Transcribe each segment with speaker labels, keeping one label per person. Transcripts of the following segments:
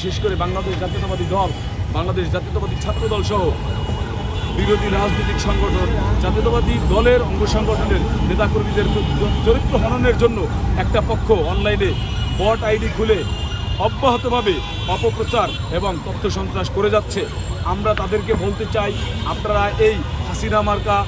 Speaker 1: বিশেষ করে বাংলাদেশ জাতীয়তাবাদী দল, বাংলাদেশ জাতীয়তাবাদী ছাত্র দল সহ বিরোধী রাজনৈতিক সংগঠন, জাতীয়তাবাদী দলের অঙ্গ সংগঠনের নেতাকর্মীদের চরিত্র হননের জন্য একটা পক্ষ অনলাইনে বট আইডি খুলে অব্যাহতভাবে অপপ্রচার এবং তথ্য সন্ত্রাস করে যাচ্ছে। আমরা তাদেরকে বলতে চাই, আপনারা এই হাসিনা মার্কা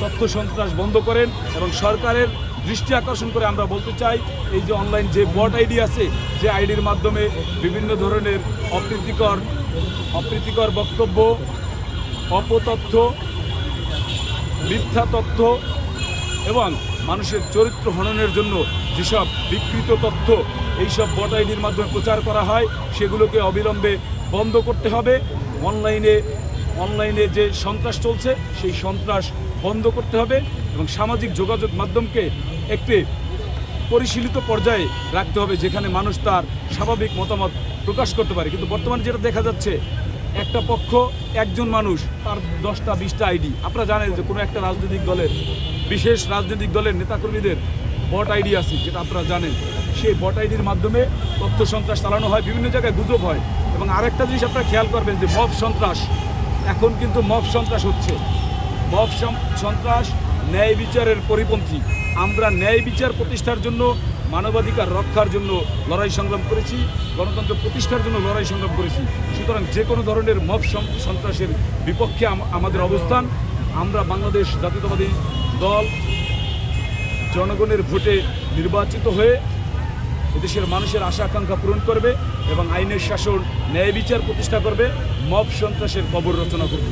Speaker 1: তথ্য সন্ত্রাস বন্ধ করেন এবং সরকারের দৃষ্টি আকর্ষণ করে আমরা বলতে চাই, এই যে অনলাইন যে বট আইডি আছে যে আইডির মাধ্যমে বিভিন্ন ধরনের অপ্রীতিকর অপ্রীতিকর বক্তব্য, অপতথ্য, মিথ্যা তথ্য এবং মানুষের চরিত্র হননের জন্য যেসব বিকৃত তথ্য, এইসব বট আইডির মাধ্যমে প্রচার করা হয়, সেগুলোকে অবিলম্বে বন্ধ করতে হবে। অনলাইনে অনলাইনে যে সন্ত্রাস চলছে, সেই সন্ত্রাস বন্ধ করতে হবে এবং সামাজিক যোগাযোগ মাধ্যমকে একটি পরিশীলিত পর্যায়ে রাখতে হবে যেখানে মানুষ তার স্বাভাবিক মতামত প্রকাশ করতে পারে। কিন্তু বর্তমানে যেটা দেখা যাচ্ছে, একটা পক্ষ, একজন মানুষ, তার দশটা, বিশটা আইডি। আপনারা জানেন যে কোনো একটা রাজনৈতিক দলের, বিশেষ রাজনৈতিক দলের নেতাকর্মীদের বট আইডি আছে, যেটা আপনারা জানেন। সেই বট আইডির মাধ্যমে তথ্য সন্ত্রাস চালানো হয়, বিভিন্ন জায়গায় গুজব হয়। এবং আরেকটা জিনিস আপনারা খেয়াল করবেন যে মব সন্ত্রাস, এখন কিন্তু মব সন্ত্রাস হচ্ছে। মব সন্ত্রাস, ন্যায় বিচারের পরিপন্থী। আমরা ন্যায় বিচার প্রতিষ্ঠার জন্য, মানবাধিকার রক্ষার জন্য লড়াই সংগ্রাম করেছি, গণতন্ত্র প্রতিষ্ঠার জন্য লড়াই সংগ্রাম করেছি। সুতরাং যে কোনো ধরনের মব সন্ত্রাসের বিপক্ষে আমাদের অবস্থান। আমরা বাংলাদেশ জাতীয়তাবাদী দল জনগণের ভোটে নির্বাচিত হয়ে এদেশের মানুষের আশা আকাঙ্ক্ষা পূরণ করবে এবং আইনের শাসন, ন্যায় বিচার প্রতিষ্ঠা করবে, মব সন্ত্রাসের কবর রচনা করবে।